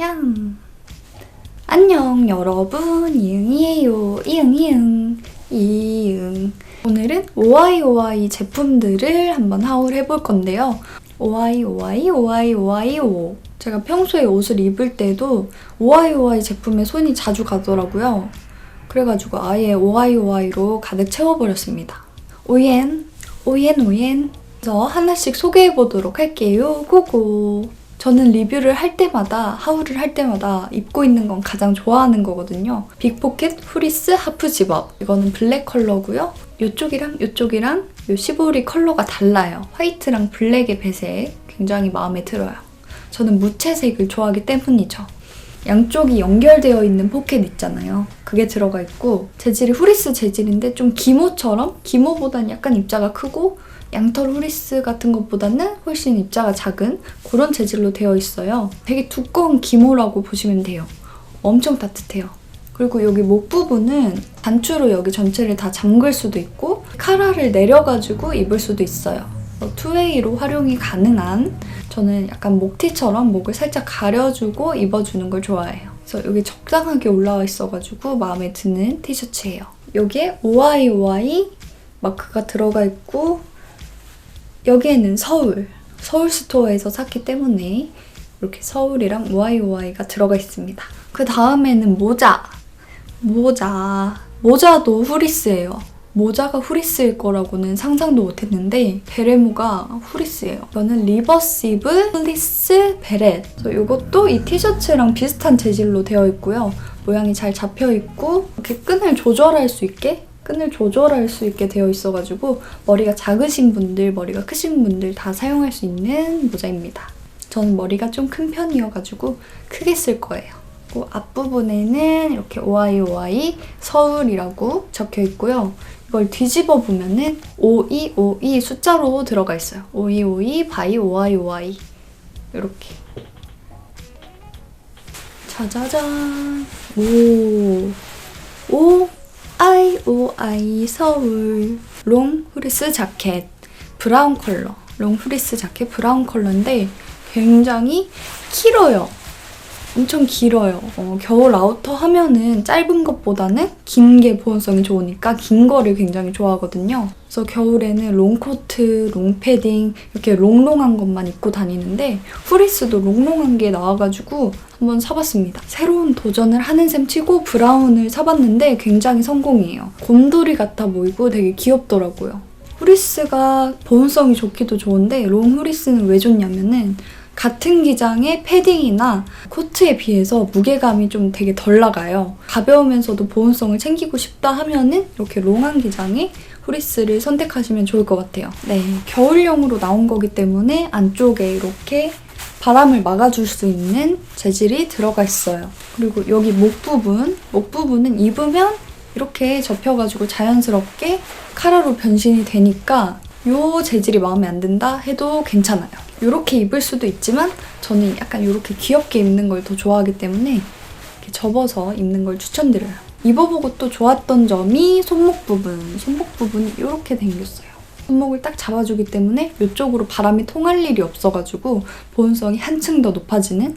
양. 안녕 여러분. 이응이에요. 이응 이응. 이응. 오늘은 오아이 오아이 제품들을 한번 하울 해볼 건데요. 오아이 오아이 오아이 오아이 오. 제가 평소에 옷을 입을 때도 오아이 오아이 제품에 손이 자주 가더라고요. 그래가지고 아예 오아이 오아이로 가득 채워버렸습니다. 오옌 오옌 하나씩 소개해보도록 할게요. 고고 저는 리뷰를 할 때마다 하울을 할 때마다 입고 있는 건 가장 좋아하는 거거든요. 빅포켓 후리스 하프 집업. 이거는 블랙 컬러고요. 이쪽이랑 이쪽이랑 이 시보리 컬러가 달라요. 화이트랑 블랙의 배색 굉장히 마음에 들어요. 저는 무채색을 좋아하기 때문이죠. 양쪽이 연결되어 있는 포켓 있잖아요. 그게 들어가 있고 재질이 후리스 재질인데 좀 기모처럼 기모보다는 약간 입자가 크고 양털 후리스 같은 것보다는 훨씬 입자가 작은 그런 재질로 되어 있어요. 되게 두꺼운 기모라고 보시면 돼요. 엄청 따뜻해요. 그리고 여기 목 부분은 단추로 여기 전체를 다 잠글 수도 있고 카라를 내려가지고 입을 수도 있어요. 어, 투웨이로 활용이 가능한 저는 약간 목티처럼 목을 살짝 가려주고 입어주는 걸 좋아해요. 그래서 여기 적당하게 올라와 있어가지고 마음에 드는 티셔츠예요. 여기에 오아이 마크가 들어가 있고 여기에는 서울, 서울 스토어에서 샀기 때문에 이렇게 서울이랑 오아이오아이가 들어가 있습니다. 그 다음에는 모자. 모자. 모자도 후리스예요. 모자가 후리스일 거라고는 상상도 못했는데 베레모가 후리스예요. 이거는 리버시브 플리스 베렛. 이것도 이 티셔츠랑 비슷한 재질로 되어 있고요. 모양이 잘 잡혀 있고 이렇게 끈을 조절할 수 있게 끈을 조절할 수 있게 되어 있어가지고 머리가 작으신 분들, 머리가 크신 분들 다 사용할 수 있는 모자입니다. 저는 머리가 좀 큰 편이어가지고 크게 쓸 거예요. 그리고 앞부분에는 이렇게 오아이 서울이라고 적혀 있고요. 이걸 뒤집어 보면은 5252 숫자로 들어가 있어요. 5252 바이 오아이 이렇게 짜자잔 오 오, 아이 서울 롱 후리스 자켓 브라운 컬러 롱 후리스 자켓 브라운 컬러인데 굉장히 길어요. 엄청 길어요. 어, 겨울 아우터 하면은 짧은 것보다는 긴 게 보온성이 좋으니까 긴 거를 굉장히 좋아하거든요. 그래서 겨울에는 롱코트, 롱패딩 이렇게 롱롱한 것만 입고 다니는데 후리스도 롱롱한 게 나와가지고 한번 사봤습니다. 새로운 도전을 하는 셈 치고 브라운을 사봤는데 굉장히 성공이에요. 곰돌이 같아 보이고 되게 귀엽더라고요. 후리스가 보온성이 좋기도 좋은데 롱 후리스는 왜 좋냐면은 같은 기장의 패딩이나 코트에 비해서 무게감이 좀 되게 덜 나가요. 가벼우면서도 보온성을 챙기고 싶다 하면은 이렇게 롱한 기장의 후리스를 선택하시면 좋을 것 같아요. 네, 겨울용으로 나온 거기 때문에 안쪽에 이렇게 바람을 막아줄 수 있는 재질이 들어가 있어요. 그리고 여기 목 부분, 목 부분은 입으면 이렇게 접혀가지고 자연스럽게 카라로 변신이 되니까 이 재질이 마음에 안 든다 해도 괜찮아요. 이렇게 입을 수도 있지만 저는 약간 이렇게 귀엽게 입는 걸 더 좋아하기 때문에 접어서 입는 걸 추천드려요. 입어보고 또 좋았던 점이 손목 부분. 손목 부분이 이렇게 생겼어요. 손목을 딱 잡아주기 때문에 이쪽으로 바람이 통할 일이 없어가지고 보온성이 한층 더 높아지는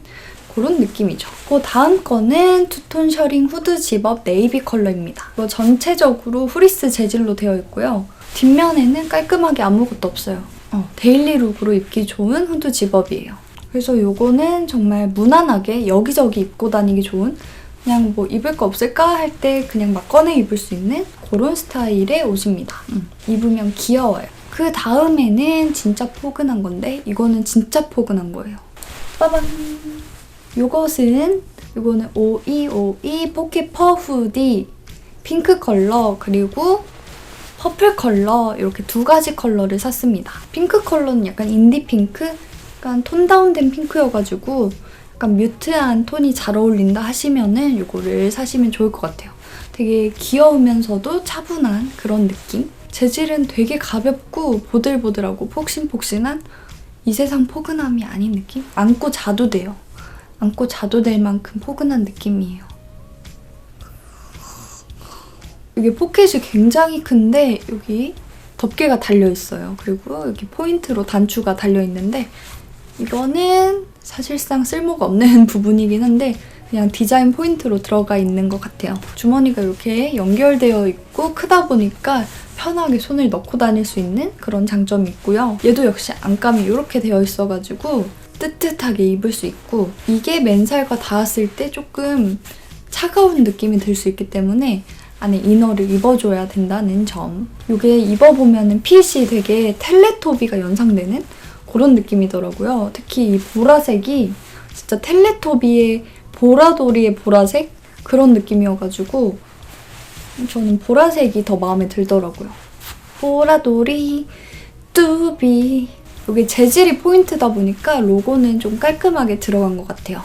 그런 느낌이죠. 그 다음 거는 투톤 셔링 후드 집업 네이비 컬러입니다. 이거 전체적으로 후리스 재질로 되어 있고요. 뒷면에는 깔끔하게 아무것도 없어요. 어, 데일리 룩으로 입기 좋은 후드 집업이에요. 그래서 이거는 정말 무난하게 여기저기 입고 다니기 좋은 그냥 뭐 입을 거 없을까 할 때 그냥 막 꺼내 입을 수 있는 그런 스타일의 옷입니다. 음, 입으면 귀여워요. 그 다음에는 진짜 포근한 건데 이거는 진짜 포근한 거예요. 빠밤! 이것은 이거는 5252 포켓 퍼 후디 핑크 컬러 그리고 퍼플 컬러 이렇게 두 가지 컬러를 샀습니다. 핑크 컬러는 약간 인디 핑크? 약간 톤 다운된 핑크여가지고 약간 뮤트한 톤이 잘 어울린다 하시면은 이거를 사시면 좋을 것 같아요. 되게 귀여우면서도 차분한 그런 느낌? 재질은 되게 가볍고 보들보들하고 폭신폭신한 이 세상 포근함이 아닌 느낌? 안고 자도 돼요. 안고 자도 될 만큼 포근한 느낌이에요. 이게 포켓이 굉장히 큰데 여기 덮개가 달려 있어요. 그리고 여기 포인트로 단추가 달려 있는데 이거는 사실상 쓸모가 없는 부분이긴 한데 그냥 디자인 포인트로 들어가 있는 것 같아요. 주머니가 이렇게 연결되어 있고 크다 보니까 편하게 손을 넣고 다닐 수 있는 그런 장점이 있고요. 얘도 역시 안감이 이렇게 되어 있어가지고 뜨뜻하게 입을 수 있고 이게 맨살과 닿았을 때 조금 차가운 느낌이 들 수 있기 때문에 안에 이너를 입어줘야 된다는 점. 이게 입어보면은 핏이 되게 텔레토비가 연상되는 그런 느낌이더라고요. 특히 이 보라색이 진짜 텔레토비의 보라돌이의 보라색 그런 느낌이어가지고 저는 보라색이 더 마음에 들더라고요. 보라돌이 뚜비 이게 재질이 포인트다 보니까 로고는 좀 깔끔하게 들어간 것 같아요.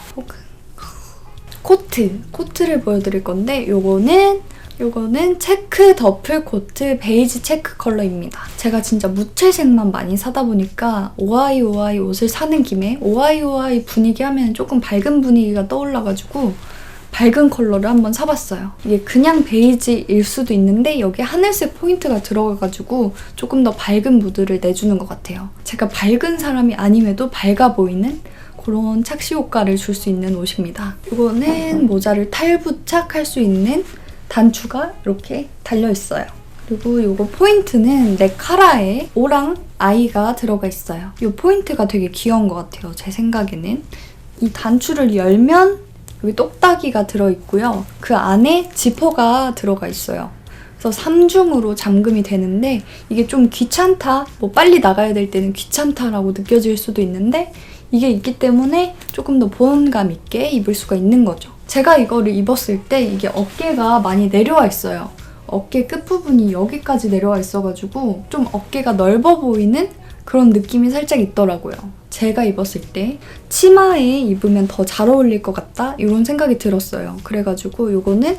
코트 코트를 보여드릴 건데 요거는 요거는 체크 더플 코트 베이지 체크 컬러입니다. 제가 진짜 무채색만 많이 사다 보니까 오아이 오아이 옷을 사는 김에 오아이 오아이 분위기 하면 조금 밝은 분위기가 떠올라가지고 밝은 컬러를 한번 사봤어요. 이게 그냥 베이지일 수도 있는데 여기 하늘색 포인트가 들어가가지고 조금 더 밝은 무드를 내주는 것 같아요. 제가 밝은 사람이 아님에도 밝아 보이는 그런 착시 효과를 줄 수 있는 옷입니다. 이거는 모자를 탈부착할 수 있는 단추가 이렇게 달려 있어요. 그리고 이거 포인트는 내 카라에 오랑 아이가 들어가 있어요. 이 포인트가 되게 귀여운 것 같아요. 제 생각에는. 이 단추를 열면 여기 똑딱이가 들어있고요. 그 안에 지퍼가 들어가 있어요. 그래서 3중으로 잠금이 되는데 이게 좀 귀찮다, 뭐 빨리 나가야 될 때는 귀찮다라고 느껴질 수도 있는데 이게 있기 때문에 조금 더 보온감 있게 입을 수가 있는 거죠. 제가 이거를 입었을 때 이게 어깨가 많이 내려와 있어요. 어깨 끝부분이 여기까지 내려와 있어가지고 좀 어깨가 넓어 보이는 그런 느낌이 살짝 있더라고요. 제가 입었을 때 치마에 입으면 더 잘 어울릴 것 같다 이런 생각이 들었어요. 그래가지고 이거는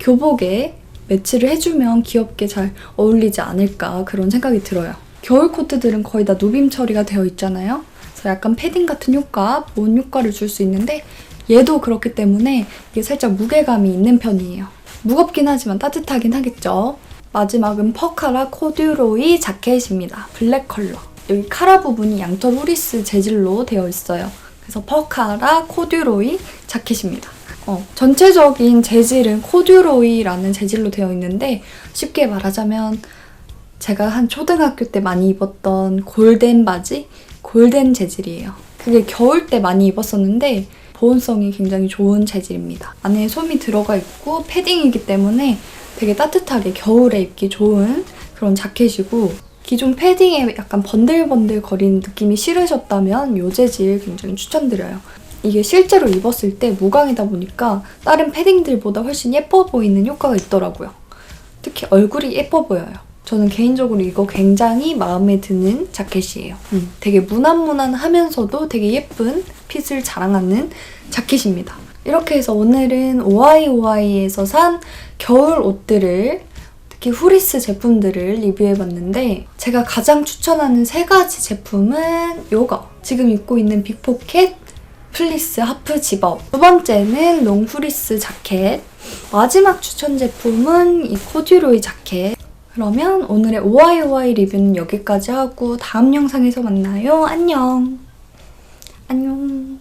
교복에 매치를 해주면 귀엽게 잘 어울리지 않을까 그런 생각이 들어요. 겨울 코트들은 거의 다 누빔 처리가 되어 있잖아요. 그래서 약간 패딩 같은 효과, 보온 효과를 줄 수 있는데 얘도 그렇기 때문에 이게 살짝 무게감이 있는 편이에요. 무겁긴 하지만 따뜻하긴 하겠죠. 마지막은 퍼카라 코듀로이 자켓입니다. 블랙 컬러. 여기 카라 부분이 양털 후리스 재질로 되어 있어요. 그래서 퍼카라 코듀로이 자켓입니다. 어, 전체적인 재질은 코듀로이라는 재질로 되어 있는데 쉽게 말하자면 제가 한 초등학교 때 많이 입었던 골덴 바지? 골덴 재질이에요. 그게 겨울 때 많이 입었었는데 보온성이 굉장히 좋은 재질입니다. 안에 솜이 들어가 있고 패딩이기 때문에 되게 따뜻하게 겨울에 입기 좋은 그런 자켓이고 기존 패딩에 약간 번들번들 거리는 느낌이 싫으셨다면 이 재질 굉장히 추천드려요. 이게 실제로 입었을 때 무광이다 보니까 다른 패딩들보다 훨씬 예뻐 보이는 효과가 있더라고요. 특히 얼굴이 예뻐 보여요. 저는 개인적으로 이거 굉장히 마음에 드는 자켓이에요. 음, 되게 무난무난하면서도 되게 예쁜 핏을 자랑하는 자켓입니다. 이렇게 해서 오늘은 오아이오아이에서 산 겨울 옷들을 특히 후리스 제품들을 리뷰해봤는데 제가 가장 추천하는 세 가지 제품은 이거. 지금 입고 있는 빅포켓 플리스 하프 집업. 두 번째는 롱 후리스 자켓. 마지막 추천 제품은 이 코듀로이 자켓 그러면 오늘의 오아이오아이 리뷰는 여기까지 하고 다음 영상에서 만나요. 안녕. 안녕.